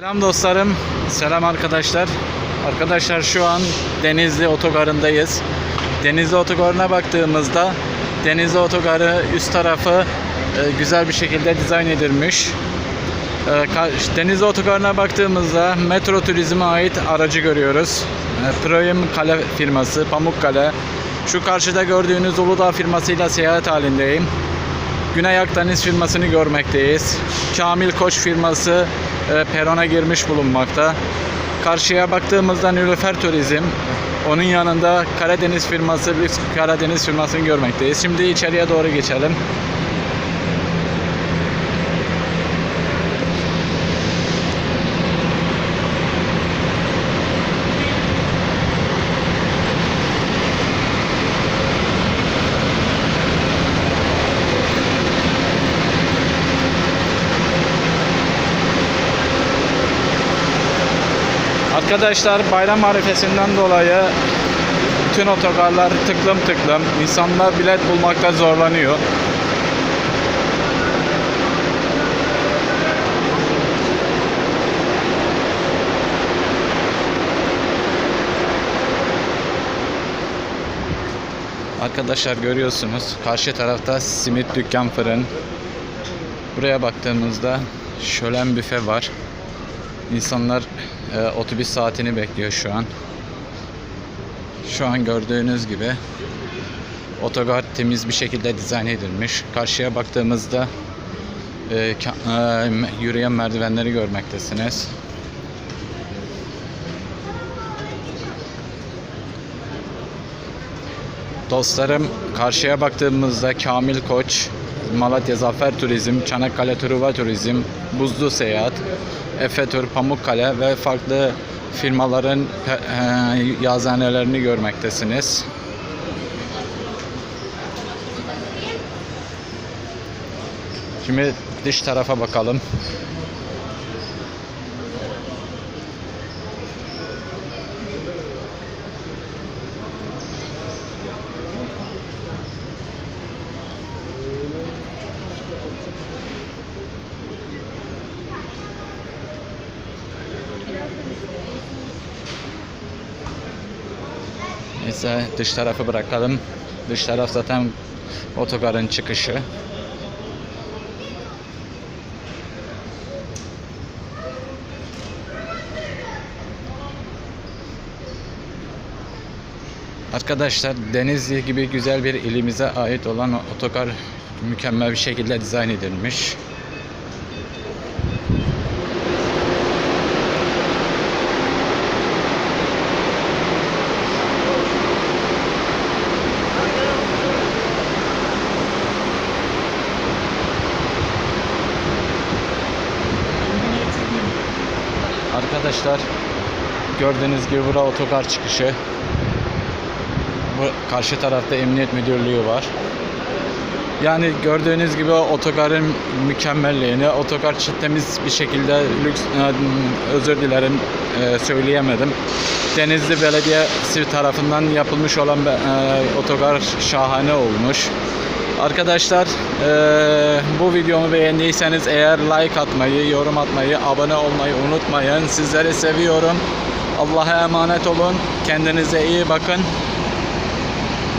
Selam dostlarım, selam arkadaşlar. Arkadaşlar şu an Denizli Otogarı'ndayız. Denizli Otogarı'na baktığımızda Denizli Otogarı üst tarafı e, güzel bir şekilde dizayn edilmiş. E, Denizli Otogarı'na baktığımızda Metro Turizm'e ait aracı görüyoruz. E, Proyum Kale firması, Pamukkale. Şu karşıda gördüğünüz Uludağ firmasıyla seyahat halindeyim. Güney Akdeniz firmasını görmekteyiz. Kamil Koç firması e, perona girmiş bulunmakta. Karşıya baktığımızda Nilüfer Turizm, onun yanında Karadeniz firması, Lüks Karadeniz firmasını görmekteyiz. Şimdi içeriye doğru geçelim. Arkadaşlar bayram arifesinden dolayı bütün otogarlar tıklım tıklım. İnsanlar bilet bulmakta zorlanıyor. Arkadaşlar görüyorsunuz karşı tarafta simit dükkan fırın. Buraya baktığımızda şölen büfe var. İnsanlar e, otobüs saatini bekliyor şu an. Şu an gördüğünüz gibi otogar temiz bir şekilde dizayn edilmiş. Karşıya baktığımızda e, e, yürüyen merdivenleri görmektesiniz. Dostlarım karşıya baktığımızda Kamil Koç, Malatya Zafer Turizm, Çanakkale Truva Turizm, Buzlu Seyahat, Efe Tur, Pamukkale ve farklı firmaların yazhanelerini görmektesiniz. Şimdi dış tarafa bakalım. Neyse dış tarafı bırakalım. Dış taraf zaten otogarın çıkışı. Arkadaşlar Denizli gibi güzel bir ilimize ait olan otogar mükemmel bir şekilde dizayn edilmiş. Arkadaşlar gördüğünüz gibi bura otogar çıkışı. Bu karşı tarafta emniyet müdürlüğü var. Yani gördüğünüz gibi otogarın mükemmelliğini, otogar temiz bir şekilde lüks, e, özür dilerim e, söyleyemedim. Denizli Belediyesi tarafından yapılmış olan e, otogar şahane olmuş. Arkadaşlar bu videomu beğendiyseniz eğer like atmayı, yorum atmayı, abone olmayı unutmayın. Sizleri seviyorum. Allah'a emanet olun. Kendinize iyi bakın.